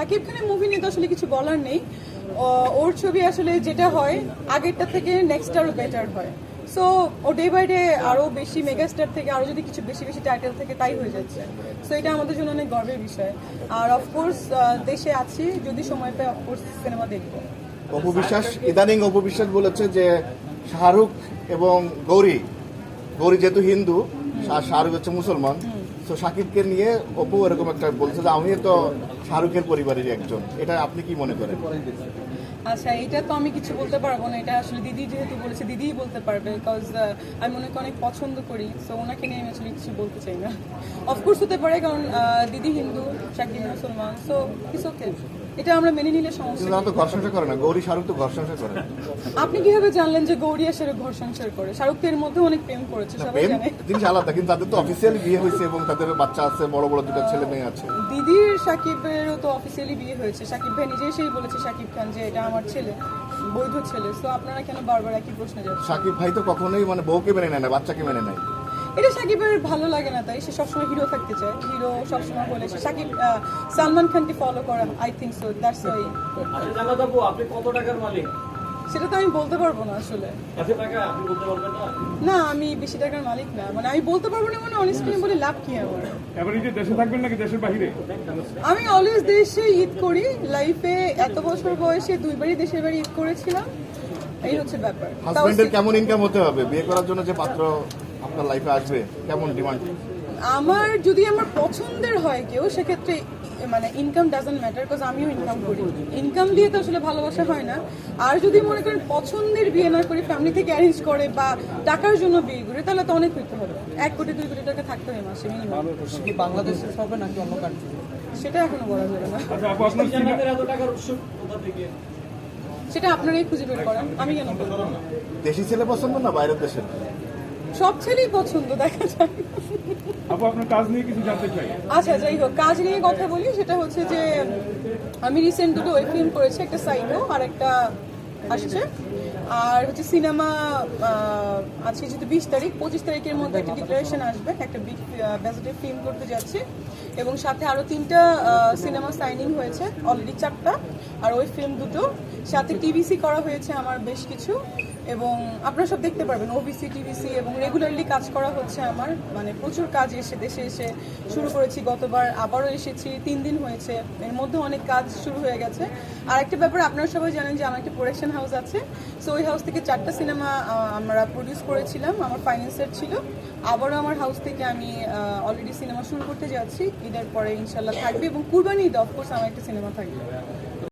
শাকিব খানের মুভি নিয়ে তো আসলে কিছু বলার নেই। ওর ছবি আসলে যেটা হয়, আগেরটা থেকে নেক্সট আরও বেটার হয়। সো ও ডে বাই ডে আরও বেশি মেগাস্টার থেকে, আরও যদি কিছু বেশি বেশি টাইটেল থেকে তাই হয়ে যাচ্ছে। সো এটা আমাদের জন্য অনেক গর্বের বিষয়। আর অফকোর্স দেশে আছি, যদি সময় পাই অফকোর্স সিনেমা দেখব। অপবিশ্বাস ইদানিং অপবিশ্বাস বলেছে যে শাহরুখ এবং গৌরী গৌরী যেহেতু হিন্দু শাহরুখ হচ্ছে মুসলমান। তো সাকিবকে নিয়ে অপু এরকম একটা বলছে যে আমি তো শাহরুখের পরিবারের একজন। এটা আপনি কি মনে করেন? আচ্ছা এটা তো আমি কিছু বলতে পারব না। এটা আসলে দিদি যেহেতু বলেছে দিদিই বলতে পারবে বিকজ আমি ওনাকে অনেক পছন্দ করি সো ওনাকে নিয়ে আমি আসলে কিছু বলতে চাই না। অফকোর্স হতে পারে কারণ দিদি হিন্দু শাকিব মুসলমান সো ইটস ওকে এটা আমরা মেনে নিলে সমস্যা তো ঘর সংসার করে না গৌরী শাহরুখ তো ঘর সংসার করে। আপনি কীভাবে জানলেন যে গৌরী আসলে ঘর সংসার করে? শাহরুখ তো এর মধ্যে অনেক প্রেম করেছে সবাই জানে। জিনিস আলাদা কিন্তু তাদের তো অফিসিয়ালি বিয়ে হয়েছে এবং তাদের বাচ্চা আছে বড় বড় দুটো ছেলে মেয়ে আছে। দিদির সাকিবেরও তো অফিসিয়ালি বিয়ে হয়েছে। সাকিব ভাই নিজে সেই বলেছে সাকিব খান যে এটা আমার ছেলে বৈধ ছেলে সো আপনারা কেন বারবার একই প্রশ্নে যাচ্ছেন? সাকিব ভাই তো কখনোই মানে বউকে মেনে নেয় না বাচ্চাকে মেনে নেয়। এটা সাকিবের ভালো লাগে না তাই সে সবসময় হিরো থাকতে চায়। হিরো সবসময় বলে সে সাকিব আহ, সালমান খানকে ফলো করে I think so that's why আপনি কত টাকার মালিক? সেটা তো আমি বলতে পারব না আসলে। এত টাকা আপনি বলতে পারবেন না? না আমি বেশি টাকার মালিক না। মানে আমি বলতে পারব না মানে অনেস্টলি বলে লাভ কি আমার? এবার এই যে দেশে থাকবেন নাকি দেশের বাইরে? আমি অলওয়েজ দেশে ঈদ করি। লাইফে এত বছর বয়সে দুইবারই দেশের বাড়ি ঈদ করেছিলাম। এই হচ্ছে ব্যাপার। হাজবেন্ডের কেমন ইনকাম হতে হবে? বিয়ে করার জন্য যে পাত্র আপনার লাইফে আসবে কেমন ডিমান্ড আমার যদি আমার পছন্দের হয় কেউ সেক্ষেত্রে মানে ইনকাম ডাজন্ট ম্যাটার বিকজ আমিও ইনকাম করি। ইনকাম দিয়ে তো আসলে ভালোবাসা হয় না। আর যদি মনে করেন পছন্দের বিয়ে না করি ফ্যামিলি থেকে অ্যারেঞ্জ করে বা টাকার জন্য বিয়ে করে তাহলে তো অনেক হইতে হবে। এক কোটি দুই কোটি টাকা থাকতে হবে মাসে মিনিমাম কি বাংলাদেশে হবে নাকি অন্য কান্ট্রি সেটা এখনও বলা যাবে না। আচ্ছা আপু আপনার সিনেমা এত টাকার উৎস কোথা থেকে? সেটা আপনারাই খুঁজে বের করেন। আমি কেন দেশি ছেলে পছন্দ না বাইরের দেশের? সব ছেলেই পছন্দ দেখা যায় আপু আপনার কাজ নিয়ে কিছু জানতে চাই। আচ্ছা যাই হোক কাজ নিয়ে কথা বলি সেটা হচ্ছে যে আমি রিসেন্ট দুটো ওয়েব ফিল্ম করেছি একটা সাইকো আর একটা আসছে। আর হচ্ছে সিনেমা আজকে যেহেতু বিশ তারিখ পঁচিশ তারিখের মধ্যে একটা ডিক্লারেশন আসবে একটা বিগ বাজেটের ফিল্ম করতে যাচ্ছি। এবং সাথে আরও তিনটা সিনেমা সাইনিং হয়েছে অলরেডি চারটা আর ওই ফিল্ম দুটো। সাথে টিভিসি করা হয়েছে আমার বেশ কিছু। এবং আপনারা সব দেখতে পারবেন ওবিসি টিভিসি এবং রেগুলারলি কাজ করা হচ্ছে আমার। মানে প্রচুর কাজ এসে, দেশে এসে শুরু করেছি, গতবার আবারও এসেছি, তিন দিন হয়েছে। এর মধ্যে অনেক কাজ শুরু হয়ে গেছে। আর একটা ব্যাপার, আপনারা সবাই জানেন যে আমার একটা প্রোডাকশন হাউস আছে। সো ওই হাউস থেকে চারটা সিনেমা আমরা প্রডিউস করেছিলাম। আমার ফাইন্যান্সের ছিল। আবারও আমার হাউস থেকে আমি অলরেডি সিনেমা শুরু করতে যাচ্ছি। ঈদের পরে ইনশাল্লাহ থাকবে এবং কুরবানি ঈদ অফকোর্স আমার একটা সিনেমা থাকবে।